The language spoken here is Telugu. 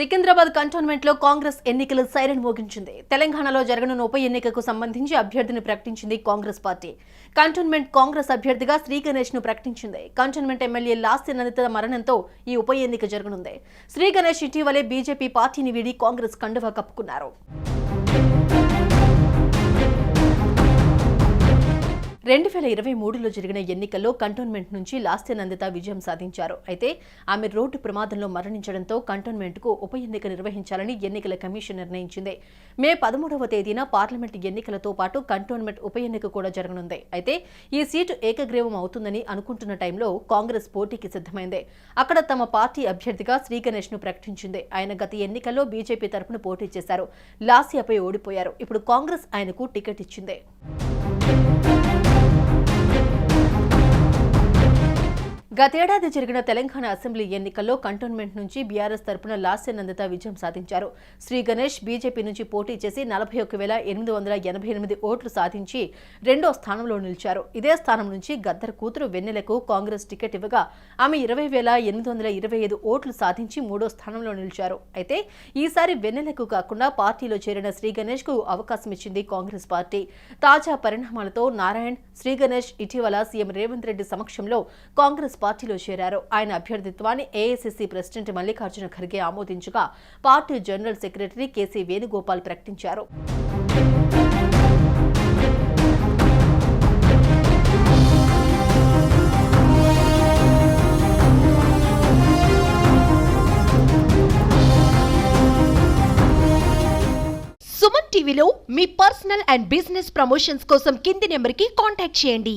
సికింద్రాబాద్ కంటోన్మెంట్లో కాంగ్రెస్ ఎన్నికలు సైరన్ మోగించింది. తెలంగాణలో జరగనున్న ఉప ఎన్నికకు సంబంధించి అభ్యర్థిని ప్రకటించింది కాంగ్రెస్ పార్టీ. కంటోన్మెంట్ కాంగ్రెస్ అభ్యర్థిగా శ్రీ గణేష్ను ప్రకటించింది. కంటోన్మెంట్ ఎమ్మెల్యే లాస్తి నందిత మరణంతో ఈ ఉప ఎన్నిక జరగనుంది. శ్రీ గణేష్ ఇటీవలే బీజేపీ పార్టీని వీడి కాంగ్రెస్ కండువా కప్పుకున్నారు. రెండు వేల ఇరవై మూడులో జరిగిన ఎన్నికల్లో కంటోన్మెంట్ నుంచి లాస్య నందిత విజయం సాధించారు. అయితే ఆమె రోడ్డు ప్రమాదంలో మరణించడంతో కంటోన్మెంట్కు ఉప ఎన్నిక నిర్వహించాలని ఎన్నికల కమిషన్ నిర్ణయించింది. మే పదమూడవ తేదీన పార్లమెంట్ ఎన్నికలతో పాటు కంటోన్మెంట్ ఉప ఎన్నిక కూడా జరగనుంది. అయితే ఈ సీటు ఏకగ్రీవం అవుతుందని అనుకుంటున్న టైంలో కాంగ్రెస్ పోటీకి సిద్ధమైంది. అక్కడ తమ పార్టీ అభ్యర్థిగా శ్రీగణేష్ను ను ప్రకటించింది. ఆయన గత ఎన్నికల్లో బీజేపీ తరపున పోటీ చేశారు. లాస్యాపై ఓడిపోయారు. ఇప్పుడు కాంగ్రెస్ ఆయనకు టికెట్ ఇచ్చింది. గతేడాది జరిగిన తెలంగాణ అసెంబ్లీ ఎన్నికల్లో కంటోన్మెంట్ నుంచి బీఆర్ఎస్ తరపున లాస్య నందిత విజయం సాధించారు. శ్రీ గణేష్ బీజేపీ నుంచి పోటీ చేసి నలభై ఒక్క వేల ఎనిమిది వందల ఎనభై ఎనిమిది ఓట్లు సాధించి రెండో స్థానంలో నిలిచారు. ఇదే స్థానం నుంచి గద్దర్ కూతురు వెన్నెలకు కాంగ్రెస్ టికెట్ ఇవ్వగా ఆమె ఇరవై వేల ఎనిమిది వందల ఇరవై ఐదు ఓట్లు సాధించి మూడో స్థానంలో నిలిచారు. అయితే ఈసారి వెన్నెలకు కాకుండా పార్టీలో చేరిన శ్రీ గణేష్కు అవకాశం ఇచ్చింది కాంగ్రెస్ పార్టీ. తాజా పరిణామాలతో నారాయణ్ శ్రీ గణేష్ ఇటీవల సీఎం రేవంత్ రెడ్డి సమక్షంలో కాంగ్రెస్ పార్టీ పార్టీలో చేరారు. ఆయన అభ్యర్థిత్వాన్ని AICC president Mallikarjuna Kharge ఆమోదించగా party general secretary KC Venugopal ప్రకటించారు. సుమన్ టీవీలో మీ పర్సనల్ అండ్ బిజినెస్ ప్రమోషన్స్ కోసం కింది నెంబర్కి కాంటాక్ట్ చేయండి.